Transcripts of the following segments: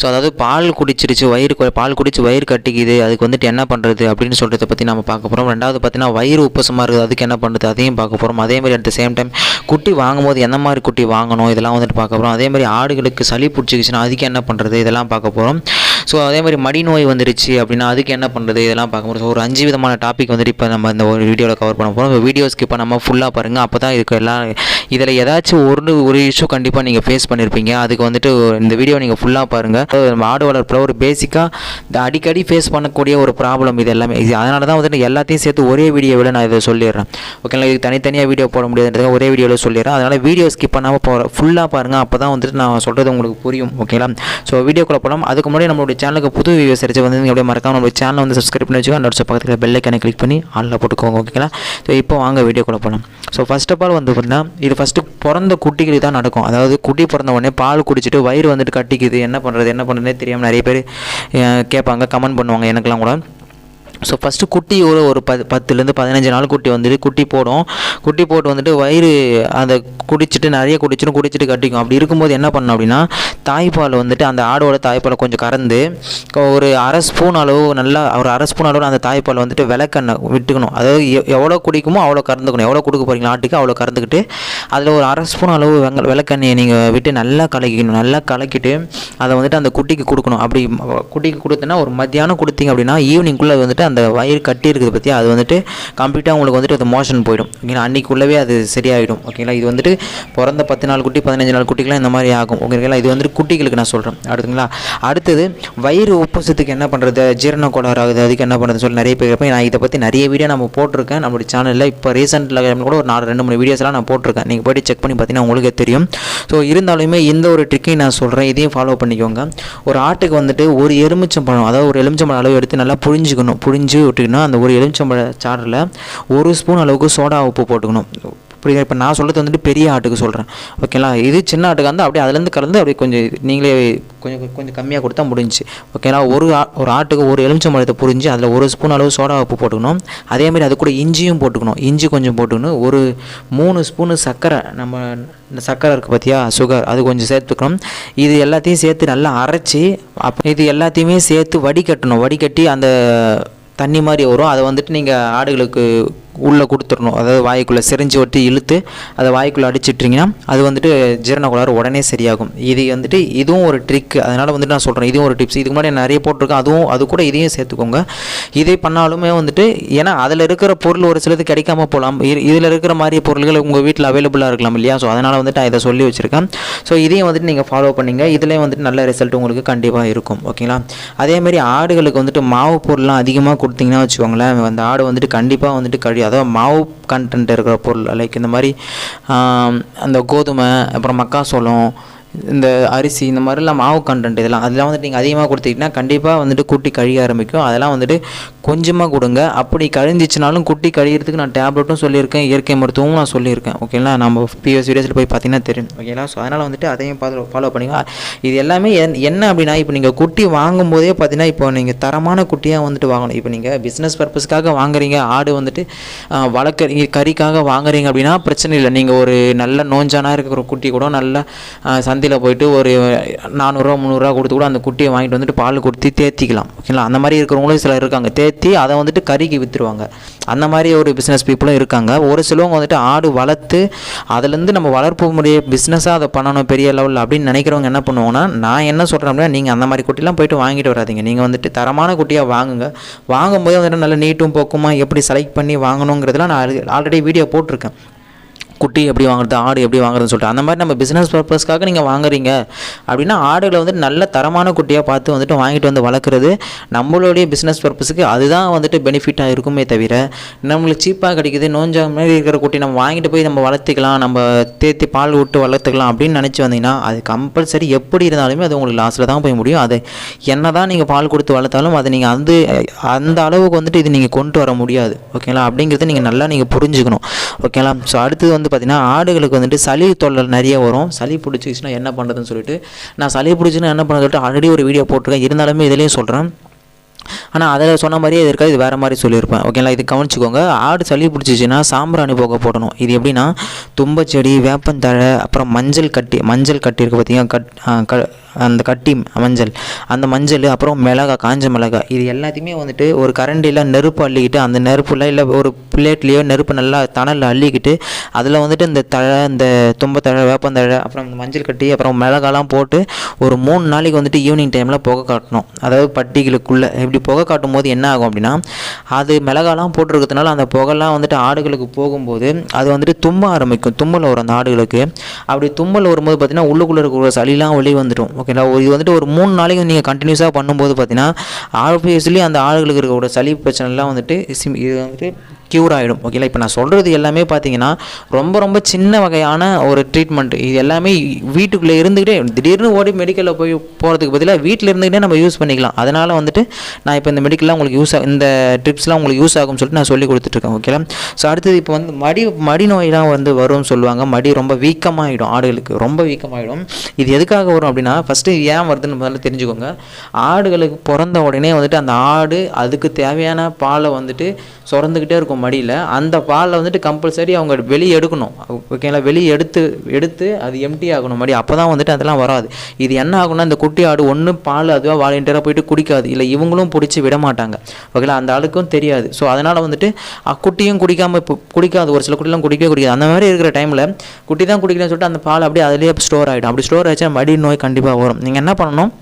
So அதாவது பால் குடிச்சிருச்சு வயிறு பால் குடிச்சு வயிறு கட்டிக்குது அதுக்கு வந்துட்டு என்ன பண்ணுறது அப்படின்னு சொல்கிறத பற்றி நம்ம பார்க்க போகிறோம் ரெண்டாவது பார்த்தீங்கன்னா வயிறு உப்பசமாக இருக்குது அதுக்கு என்ன பண்ணுறது அதையும் பார்க்க போகிறோம் அதே மாதிரி அட் சேம் டைம் குட்டி வாங்கும்போது எந்த மாதிரி குட்டி வாங்கணும் இதெல்லாம் வந்துட்டு பார்க்க போகிறோம் அதே மாதிரி ஆடுகளுக்கு சளி பிடிச்சிக்கிச்சுன்னா அதுக்கு என்ன பண்ணுறது இதெல்லாம் பார்க்க போகிறோம் ஸோ அதே மாதிரி மடி நோய் வந்துருச்சு அப்படின்னா அதுக்கு என்ன பண்ணுறது இதெல்லாம் பார்க்க போகிறோம் ஸோ ஒரு அஞ்சு விதமான டாபிக் வந்துட்டு இப்போ நம்ம இந்த ஒரு வீடியோவில் கவர் பண்ண போகிறோம் வீடியோ ஸ்கிப் பண்ணாமல் ஃபுல்லாக பாருங்கள் அப்போ தான் இதுக்கு எல்லாம் இதில் ஏதாச்சும் ஒரு ஒரு இஷ்யூ கண்டிப்பாக நீங்கள் ஃபேஸ் பண்ணியிருப்பீங்க அதுக்கு வந்துட்டு இந்த வீடியோ நீங்கள் ஃபுல்லாக பாருங்கள் ஆடு வளர்ப்பில் ஒரு பேசிக்காக இந்த அடிக்கடி ஃபேஸ் பண்ணக்கூடிய ஒரு ப்ராப்ளம் இது எல்லாமே. இது அதனால தான் வந்துட்டு எல்லாத்தையும் சேர்த்து ஒரே வீடியோவில் நான் இதை சொல்லிடுறேன். ஓகேங்களா இது தனித்தனியாக வீடியோ போட முடியாதுன்றதுக்காக ஒரே வீடியோவில் சொல்லிடுறேன். அதனால் வீடியோ ஸ்கிப் பண்ணாமல் போகிற ஃபுல்லாக பாருங்கள் அப்போ தான் வந்துட்டு நான் சொல்கிறது உங்களுக்கு புரியும். ஓகேங்களா ஸோ வீடியோக்குள்ள போகலாம் அதுக்கு முன்னாடி நம்மளுடைய சேனலுக்கு புது வியூஸ் அடிச்சு வந்து நீங்கள் அப்படியே மறக்காம நம்மளுடைய சேனல் வந்து சப்ஸ்கிரைப் பண்ணி வச்சுக்கோங்க. அந்த பக்கத்தில் பெல் கிளிக் பண்ணி ஆளில் போட்டுக்கோங்க. ஓகேங்களா ஸோ இப்போ வாங்க வீடியோக்குள்ள போகலாம் ஸோ ஃபஸ்ட் ஆஃப் ஆல் வந்து பார்த்தீங்கன்னா இது ஃபஸ்ட்டு பிறந்த குட்டிகளுக்கு தான் நடக்கும். அதாவது குட்டி பிறந்த உடனே பால் குடிச்சிட்டு வயிறு வந்துட்டு கட்டிக்குது. என்ன பண்ணுறது என்ன பண்ணுறதுனே தெரியாமல் நிறைய பேர் கேட்பாங்க கமெண்ட் பண்ணுவாங்க எனக்கெல்லாம் கூட. ஸோ ஃபஸ்ட்டு குட்டி ஒரு ஒரு பத்து பத்துலேருந்து பதினஞ்சு நாள் குட்டி வந்துட்டு குட்டி போடும். குட்டி போட்டு வந்துட்டு வயிறு அதை குடிச்சிட்டு நிறைய குடிச்சிடும் குடிச்சிட்டு கட்டிக்கும். அப்படி இருக்கும்போது என்ன பண்ணணும் அப்படின்னா தாய்ப்பால் வந்துட்டு அந்த ஆடோட தாய்ப்பாலை கொஞ்சம் கறந்து ஒரு அரை ஸ்பூன் அளவு நல்லா ஒரு அரை ஸ்பூன் அளவு அந்த தாய்ப்பால் வந்துட்டு விளக்கெண்ணெய் விட்டுக்கணும். அதாவது எவ்வளோ குடிக்குமோ அவ்வளோ கறந்துக்கணும். எவ்வளோ கொடுக்க போகிறீங்க ஆட்டுக்கு அவ்வளோ கறந்துக்கிட்டு அதில் ஒரு அரை ஸ்பூன் அளவு வெங்க விளக்கெண்ணெயை நீங்கள் விட்டு நல்லா கலக்கிக்கணும். நல்லா கலக்கிட்டு அதை வந்துட்டு அந்த குட்டிக்கு கொடுக்கணும். அப்படி குட்டிக்கு கொடுத்தனா ஒரு மத்தியானம் கொடுத்தீங்க அப்படின்னா ஈவினிங்குள்ளே வந்துட்டு அந்த வயிறு கட்டி இருக்குது பற்றி அது வந்துட்டு கம்ப்ளீட்டாக உங்களுக்கு வந்துட்டு அது மோஷன் போயிடும். ஓகேங்களா அன்றைக்குள்ளவே அது சரியாயிடும். ஓகேங்களா இது வந்துட்டு பிறந்த பத்து நாள் குட்டி பதினஞ்சு நாள் குட்டிக்கெலாம் இந்த மாதிரி ஆகும். ஓகேங்களா இது வந்துட்டு குட்டிகளுக்கு நான் சொல்கிறேன் அடுத்துங்களா அடுத்தது வயிறு உப்பசத்துக்கு என்ன பண்ணுறது ஜீரண கோளாறு ஆகுது. அதுக்கு என்ன பண்ணுறதுன்னு சொல்லி நிறைய பேர் நான் இதை பற்றி நிறைய வீடியோ நம்ம போட்டிருக்கேன். நம்மளுடைய சேனலில் இப்போ ரீசெண்டில் கூட ஒரு நாலு ரெண்டு மூணு வீடியோஸ்லாம் நான் போட்டிருக்கேன். நீங்கள் போய்ட்டு செக் பண்ணி பார்த்தீங்கன்னா உங்களுக்கே தெரியும். ஸோ இருந்தாலுமே இந்த ஒரு ட்ரிக்கையும் நான் சொல்கிறேன் இதையும் ஃபாலோ பண்ணிக்கோங்க. ஒரு ஆட்டுக்கு வந்துட்டு ஒரு எலுமிச்சம்பழம் அதாவது ஒரு எலுமிச்சம்பழம் அளவு எடுத்து நல்லா புழிஞ்சிக்கணும். புழிஞ்சு விட்டுக்கணும். அந்த ஒரு எலுமிச்சம்பழ சாறில் ஒரு ஸ்பூன் அளவுக்கு சோடா உப்பு போட்டுக்கணும். புரியுதா? இப்போ நான் சொல்கிறது வந்துட்டு பெரிய ஆட்டுக்கு சொல்கிறேன் ஓகேங்களா இது சின்ன ஆட்டுக்கு வந்து அப்படியே அதுலேருந்து கலந்து அப்படியே கொஞ்சம் நீங்களே கொஞ்சம் கொஞ்சம் கம்மியாக கொடுத்தா முடிஞ்சு ஓகேங்களா ஒரு ஆ- ஒரு ஆட்டுக்கு ஒரு எலுமிச்சம்பழத்தை புரிஞ்சு அதில் ஒரு ஸ்பூன் அளவு சோடா உப்பு போட்டுக்கணும். அதேமாதிரி அது கூட இஞ்சியும் போட்டுக்கணும். இஞ்சி கொஞ்சம் போட்டுக்கணும். ஒரு மூணு ஸ்பூனு சர்க்கரை. நம்ம இந்த சர்க்கரை இருக்குது பார்த்தியா சுகர் அது கொஞ்சம் சேர்த்துக்கணும். இது எல்லாத்தையும் சேர்த்து நல்லா அரைச்சி அப் இது எல்லாத்தையுமே சேர்த்து வடிகட்டணும். வடிகட்டி அந்த தண்ணி மாதிரி வரும். அதை வந்துட்டு நீங்கள் ஆடுகளுக்கு உள்ளே கொடுத்துடணும். அதாவது வாய்க்குள்ளே சிரிஞ்சு ஒட்டி இழுத்து அதை வாய்க்குள்ளே அடிச்சிட்டிங்கன்னா அது வந்துட்டு ஜீரண கோளாறு உடனே சரியாகும். இது வந்துட்டு இதுவும் ஒரு ட்ரிக் அதனால் வந்துட்டு நான் சொல்கிறேன் இதுவும் ஒரு டிப்ஸ் இதுக்கு முன்னாடி நிறைய போட்டிருக்கேன். அதுவும் அது கூட இதையும் சேர்த்துக்கோங்க. இதை பண்ணாலுமே வந்துட்டு ஏன்னா அதில் இருக்கிற பொருள் ஒரு சிலது கிடைக்காம போகலாம். இதில் இருக்கிற மாதிரி பொருள்கள் உங்கள் வீட்டில் அவைலபிளாக இருக்கலாம் இல்லையா? ஸோ அதனால் வந்துட்டு நான் இதை சொல்லி வச்சுருக்கேன். ஸோ இதையும் வந்துட்டு நீங்கள் ஃபாலோ பண்ணிங்க. இதுலேயும் வந்துட்டு நல்ல ரிசல்ட் உங்களுக்கு கண்டிப்பாக இருக்கும். ஓகேங்களா அதேமாதிரி ஆடுகளுக்கு வந்துட்டு மாவு பொருள்லாம் அதிகமாக கொடுத்தீங்கன்னா வச்சுக்கோங்களேன் அந்த ஆடு வந்துட்டு கண்டிப்பாக வந்துட்டு கழி அதாவது மாவு கண்டென்ட் இருக்கிற பொருள் லைக் இந்த மாதிரி அந்த கோதுமை அப்புறம் மக்காசோளம் இந்த அரிசி இந்த மாதிரிலாம் மாவு கண்டென்ட் இதெல்லாம் அதெல்லாம் வந்துட்டு நீங்கள் அதிகமாக கொடுத்தீங்கன்னா கண்டிப்பாக வந்துட்டு குட்டி கழிய ஆரம்பிக்கும். அதெல்லாம் வந்துட்டு கொஞ்சமாக கொடுங்க. அப்படி கழிஞ்சிச்சினாலும் குட்டி கழியறதுக்கு நான் டேப்லெட்டும் சொல்லியிருக்கேன் இயற்கை மருத்துவமும் நான் சொல்லியிருக்கேன். ஓகேங்களா நம்ம பிஎஸ் வீடியோஸில் போய் பார்த்தீங்கன்னா தெரியும். ஓகேங்களா ஸோ அதனால் வந்துட்டு அதையும் பார்த்து ஃபாலோ பண்ணிங்க. இது எல்லாமே என்- என்ன அப்படின்னா இப்போ நீங்கள் குட்டி வாங்கும்போதே பார்த்தீங்கன்னா இப்போ நீங்கள் தரமான குட்டியாக வந்துட்டு வாங்கணும். இப்போ நீங்கள் பிஸ்னஸ் பர்பஸ்க்காக வாங்குறீங்க ஆடு வந்துட்டு ஆஹ், வளர்க்குறீங்க கறிக்காக வாங்குறீங்க அப்படின்னா பிரச்சனை இல்லை. நீங்கள் ஒரு நல்ல நோஞ்சானா இருக்கிற குட்டி கூட நல்ல சந்தையில் போயிட்டு ஒரு நானூறுரூவா முந்நூறுரூவா கொடுத்து கூட அந்த குட்டியை வாங்கிட்டு வந்துட்டு பால் கொடுத்து தேத்திக்கலாம் ஓகேங்களா? அந்த மாதிரி இருக்கிறவங்களும் சிலர் இருக்காங்க. தேத்தி அதை வந்துட்டு கறிக்கு விற்றுருவாங்க அந்த மாதிரி ஒரு பிஸ்னஸ் பீப்புளும் இருக்காங்க. ஒரு சிலவங்க வந்துட்டு ஆடு வளர்த்து அதுலேருந்து நம்ம வளர்ப்பு முறையை பிஸ்னஸாக அதை பண்ணணும் பெரிய லெவலில் அப்படின்னு நினைக்கிறவங்க என்ன பண்ணுவாங்கன்னா நான் என்ன சொல்கிறேன் அப்படின்னா நீங்கள் அந்த மாதிரி குட்டிலாம் போயிட்டு வாங்கிட்டு வராதீங்க. நீங்கள் வந்துட்டு தரமான குட்டியாக வாங்குங்க. வாங்கும்போது வந்துட்டு நல்ல நீட்டும் போக்குமா எப்படி செலக்ட் பண்ணி வாங்கணுங்கிறதுலாம் நான் ஆல்ரெடி வீடியோ போட்டிருக்கேன். குட்டி எப்படி வாங்குறது ஆடு எப்படி வாங்குறதுன்னு சொல்லிட்டு அந்த மாதிரி நம்ம பிஸ்னஸ் பர்பஸ்க்காக நீங்கள் வாங்குறீங்க. அப்படின்னா ஆடுகளை வந்துட்டு நல்ல தரமான குட்டியாக பார்த்து வந்துட்டு வாங்கிட்டு வந்து வளர்க்குறது நம்மளுடைய பிஸ்னஸ் பர்பஸுக்கு அதுதான் வந்துட்டு பெனிஃபிட்டாக இருக்குமே தவிர நம்மளுக்கு சீப்பாக கிடைக்குது நோஞ்சா மாதிரி இருக்கிற குட்டி நம்ம வாங்கிட்டு போய் நம்ம வளர்த்துக்கலாம் நம்ம தேத்தி பால் விட்டு வளர்த்துக்கலாம் அப்படின்னு நினச்சி வந்தீங்கன்னா அது கம்பல்சரி எப்படி இருந்தாலுமே அது உங்களுக்கு லாஸில் தான் போய் முடியும். அது என்ன தான் நீங்கள் பால் கொடுத்து வளர்த்தாலும் அதை நீங்கள் அந்த அந்த அளவுக்கு வந்துட்டு இது நீங்கள் கொண்டு வர முடியாது. ஓகேங்களா? அப்படிங்கிறத நீங்கள் நல்லா நீங்கள் புரிஞ்சுக்கணும். ஓகேங்களா? ஸோ அடுத்தது வந்து பார்த்திங்கன்னா ஆடுகளுக்கு வந்துட்டு சளி தொல்லை நிறைய வரும். சளி பிடிச்சிச்சுன்னா என்ன பண்ணுறதுன்னு சொல்லிட்டு நான் சளி பிடிச்சின்னா என்ன பண்ணுறது சொல்லிட்டு ஆல்ரெடி ஒரு வீடியோ போட்டிருக்கேன். இருந்தாலுமே இதுலேயும் சொல்கிறேன் ஆனால் அதில் சொன்ன மாதிரியே இது இருக்காது இது வேறு மாதிரி சொல்லியிருப்பேன். ஓகேங்களா இது கவனிச்சிக்கோங்க. ஆடு சளி பிடிச்சிச்சின்னா சாம்பிராணி போக போடணும். இது எப்படின்னா தும்பச்செடி வேப்பந்தழை அப்புறம் மஞ்சள் கட்டி மஞ்சள் கட்டி இருக்குது பார்த்தீங்கன்னா கட் க அந்த கட்டி மஞ்சள். அந்த மஞ்சள் அப்புறம் மிளகா காஞ்ச மிளகா. இது எல்லாத்தையுமே வந்துட்டு ஒரு கரண்டியில் நெருப்பு அள்ளிக்கிட்டு அந்த நெருப்பில் இல்லை ஒரு பிளேட்லேயோ நெருப்பு நல்லா தணலில் அள்ளிக்கிட்டு அதில் வந்துட்டு இந்த தழை இந்த தும்பத்தழை வேப்பந்தழை அப்புறம் இந்த மஞ்சள் கட்டி அப்புறம் மிளகாலாம் போட்டு ஒரு மூணு நாளைக்கு வந்துட்டு ஈவினிங் டைமில் புகை காட்டணும். அதாவது பட்டிகளுக்குள்ளே இப்படி புகை காட்டும் போது என்ன ஆகும் அப்படின்னா அது மிளகாலாம் போட்டிருக்கிறதுனால அந்த புகைலாம் வந்துட்டு ஆடுகளுக்கு போகும்போது அது வந்துட்டு தும்ப ஆரம்பிக்கும் தும்மல் வரும் அந்த ஆடுகளுக்கு. அப்படி தும்மல் வரும்போது பார்த்தீங்கன்னா உள்ளுக்குள்ளே இருக்கிற சளிலாம் வெளியே வந்துடும். ஓகேங்களா இது வந்துட்டு ஒரு மூணு நாளைக்கு நீங்கள் கண்டினியூஸாக பண்ணும்போது பார்த்தீங்கன்னா ஆப்வியஸ்லி அந்த ஆடுகளுக்கு இருக்கிற சளி பிரச்சனைலாம் வந்துட்டு சிம் இது வந்துட்டு க்யூர் ஆகிடும் ஓகேங்களா இப்போ நான் சொல்கிறது எல்லாமே பார்த்தீங்கன்னா ரொம்ப ரொம்ப சின்ன வகையான ஒரு ட்ரீட்மெண்ட் இது எல்லாமே வீட்டுக்குள்ளே இருந்துக்கிட்டே திடீர்னு ஓடி மெடிக்கலில் போய் போகிறதுக்கு பதிலாக வீட்டில் இருந்துக்கிட்டே நம்ம யூஸ் பண்ணிக்கலாம். அதனால் வந்துட்டு நான் இப்போ இந்த மெடிக்கல்லாம் உங்களுக்கு யூஸ் இந்த ட்ரிப்ஸ்லாம் உங்களுக்கு யூஸ் ஆகும்னு சொல்லிட்டு நான் சொல்லி கொடுத்துட்ருக்கேன். ஓகேங்களா ஸோ அடுத்தது இப்போ வந்து மடி மடி நோயெலாம் வந்து வரும்னு சொல்லுவாங்க. மடி ரொம்ப வீக்கமாகிடும் ஆடுகளுக்கு. ரொம்ப வீக்கமாகிடும் இது எதுக்காக வரும் அப்படின்னா ஃபஸ்ட்டு ஏன் வருதுன்னு முதல்ல தெரிஞ்சுக்கோங்க. ஆடுகளுக்கு பிறந்த உடனே வந்துட்டு அந்த ஆடு அதுக்கு தேவையான பாலை வந்துட்டு சுரந்துக்கிட்டே இருக்கும். மடியில் அந்த பாலை வந்துட்டு கம்பல்சரி அவங்க வெளியே எடுக்கணும். ஓகேங்களா? வெளியே எடுத்து எடுத்து அது எம்டி ஆகணும் மடி. அப்போ தான் வந்துட்டு அதெல்லாம் வராது. இது என்ன ஆகும்னா இந்த குட்டி ஆடு ஒன்று பால் அதுவாக வாலண்டியராக போயிட்டு குடிக்காது. இல்லை இவங்களும் பிடிச்சி விட மாட்டாங்க. ஓகேங்களா? அந்த ஆளுக்கும் தெரியாது. ஸோ அதனால் வந்துட்டு அ, குட்டியும் குடிக்காமல் இப்போ குடிக்காது. ஒரு சில குட்டிலாம் குடிக்கவே குடிக்காது. அந்த மாதிரி இருக்கிற டைமில் குட்டி தான் குடிக்கலன்னு சொல்லிட்டு அந்த பால் அப்படியே அதிலேயே ஸ்டோர் ஆகிடும் அப்படி ஸ்டோர் ஆகிடுச்சா மடி நோய் கண்டிப்பாக வரும். நீங்கள் என்ன பண்ணணும்?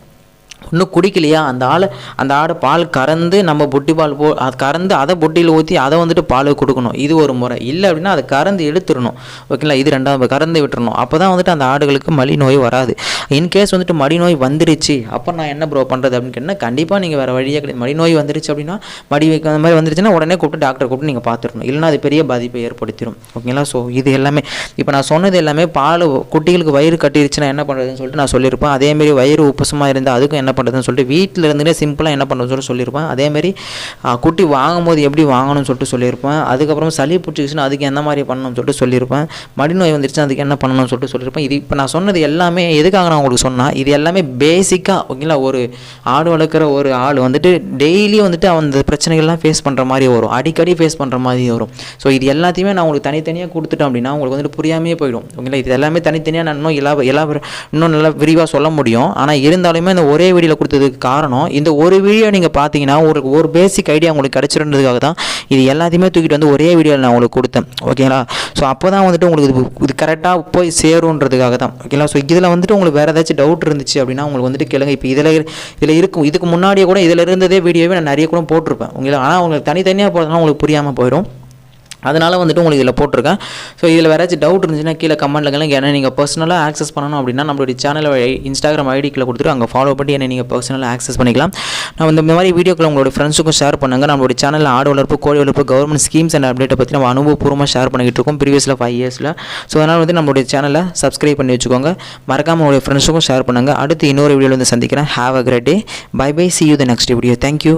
இன்னும் குடிக்கலையா? அந்த ஆளை அந்த ஆடை பால் கறந்து நம்ம பொட்டி பால் போ அது கறந்து அதை பொட்டியில் ஊற்றி அதை வந்துட்டு பால் கொடுக்கணும். இது ஒரு முறை. இல்லை அப்படின்னா அதை கறந்து எடுத்துடணும். ஓகேங்களா? இது ரெண்டாவது கறந்து விட்டுறணும். அப்போ தான் வந்துட்டு அந்த ஆடுகளுக்கு மலி நோய் வராது. இன்கேஸ் வந்துட்டு மடி நோய் வந்துருச்சு அப்போ நான் என்ன ப்ரோ பண்ணுறது அப்படின்னு கேட்டால் கண்டிப்பாக நீங்கள் வேறு வழியாக கிடையாது. மடி நோய் வந்துருச்சு அப்படின்னா மடி வைக்க அந்த மாதிரி வந்துருச்சுன்னா உடனே கூப்பிட்டு டாக்டர் கூப்பிட்டு நீங்கள் பார்த்துடணும் இல்லைன்னா அது பெரிய பாதிப்பை ஏற்படுத்திடும். ஓகேங்களா? ஸோ இது எல்லாமே. இப்போ நான் சொன்னது எல்லாமே பால் குட்டிகளுக்கு வயிறு கட்டிருச்சுன்னா என்ன பண்ணுறதுன்னு சொல்லிட்டு நான் சொல்லியிருப்பேன். அதேமாரி வயிறு உப்புசமாக இருந்தால் அதுக்கும் என்ன பண்ணுறதுன்னு சொல்லிட்டு வீட்டில் இருந்துட்டே சிம்பிளாக என்ன பண்ணுறதுன்னு சொல்லிட்டு சொல்லியிருப்பேன் அதேமாரி குட்டி வாங்கும்போது எப்படி வாங்கணும்னு சொல்லிட்டு சொல்லியிருப்பேன் அதுக்கப்புறம் சளி பிடிச்சிச்சுன்னா அதுக்கு என்ன மாதிரி பண்ணணும்னு சொல்லிட்டு சொல்லியிருப்பேன் மடி நோய் வந்துருச்சுன்னா அதுக்கு என்ன பண்ணணும்னு சொல்லிட்டு சொல்லியிருப்பேன் இது இப்போ நான் சொன்னது எல்லாமே எதுக்காக நான் உங்களுக்கு சொன்னால் இது எல்லாமே பேசிக்காக ஓகேங்களா ஒரு ஆடு வளர்க்குற ஒரு ஆள் வந்துட்டு டெய்லி வந்துட்டு அவன் அந்த பிரச்சனைகள்லாம் ஃபேஸ் பண்ணுற மாதிரி வரும். அடிக்கடி ஃபேஸ் பண்ணுற மாதிரி வரும். ஸோ இது எல்லாத்தையுமே நான் உங்களுக்கு தனித்தனியாக கொடுத்துட்டேன் அப்படின்னா உங்களுக்கு வந்துட்டு புரியாமையே போயிடும். ஓகேங்களா இது எல்லாமே தனித்தனியாக நான் இன்னும் எல்லா எல்லா இன்னும் நல்லா விரிவாக சொல்ல முடியும். ஆனால் இருந்தாலுமே இந்த ஒரே ஐடியில் கொடுத்ததுக்கு காரணம் இந்த ஒரு வீடியோ நீங்கள் பார்த்தீங்கன்னா ஒரு ஒரு பேசிக் ஐடியா உங்களுக்கு கிடச்சிருந்ததுக்காக தான் இது எல்லாத்தையுமே தூக்கிட்டு வந்து ஒரே வீடியோவில் நான் உங்களுக்கு கொடுத்தேன். ஓகேங்களா ஸோ அப்போ தான் வந்துட்டு உங்களுக்கு இது இது கரெக்டாக போய் சேருன்றதுக்காக தான். ஓகேங்களா ஸோ இதில் வந்துட்டு உங்களுக்கு வேறு ஏதாச்சும் டவுட் இருந்துச்சு அப்படின்னா உங்களுக்கு வந்துட்டு கேளுங்க. இப்போ இதில் இதில் இருக்கும் இதுக்கு முன்னாடியே கூட இதில் இருந்ததே வீடியோவே நான் நிறைய கூட போட்டிருப்பேன். உங்களுக்கு ஆனால் உங்களுக்கு தனித்தனியாக போகிறதுனால உங்களுக்கு புரியாமல் போயிடும். அதனால் வந்துட்டு உங்களுக்கு இதில் போட்டிருக்கேன். ஸோ இதில் வேறு டவுட் இருந்துச்சுன்னா கீழே கமெண்ட்டில் கேளுங்க. ஏன்னா நீங்கள் பர்சனலாக ஆக்சஸ் பண்ணணும் அப்படின்னா நம்மளுடைய சேனலை இன்ஸ்டாகிராம் ஐடிக்கில் கொடுத்துட்டு அங்கே ஃபாலோ பண்ணி என்ன நீங்கள் பர்சனலாக ஆக்சஸ் பண்ணிக்கலாம். நான் இந்த மாதிரி வீடியோக்களை உங்களோட ஃப்ரெண்ட்ஸுக்கும் ஷேர் பண்ணுங்கள் நம்மளுடைய சேனலில் ஆடு வளர்ப்பு கோழி வளர்ப்பு கவர்மெண்ட் ஸ்கீம்ஸ் அண்ட் அப்டேட்டை பற்றி நம்ம அனுபவபூர்வமாக ஷேர் பண்ணிக்கிட்டு இருக்கோம். ப்ரீவியஸில் ஃபைவ் இயர்ஸில் ஸோ அதனால் வந்து நம்மளுடைய சேனலை சப்ஸ்கிரைப் பண்ணி வச்சுக்கோங்க. மறக்காமல் உங்களுடைய ஃப்ரெண்ட்ஸுக்கும் ஷேர் பண்ணுங்கள் அடுத்து இன்னொரு வீடியோவில் வந்து சந்திக்கிறேன். Have a great day bye bye see you the next video thank you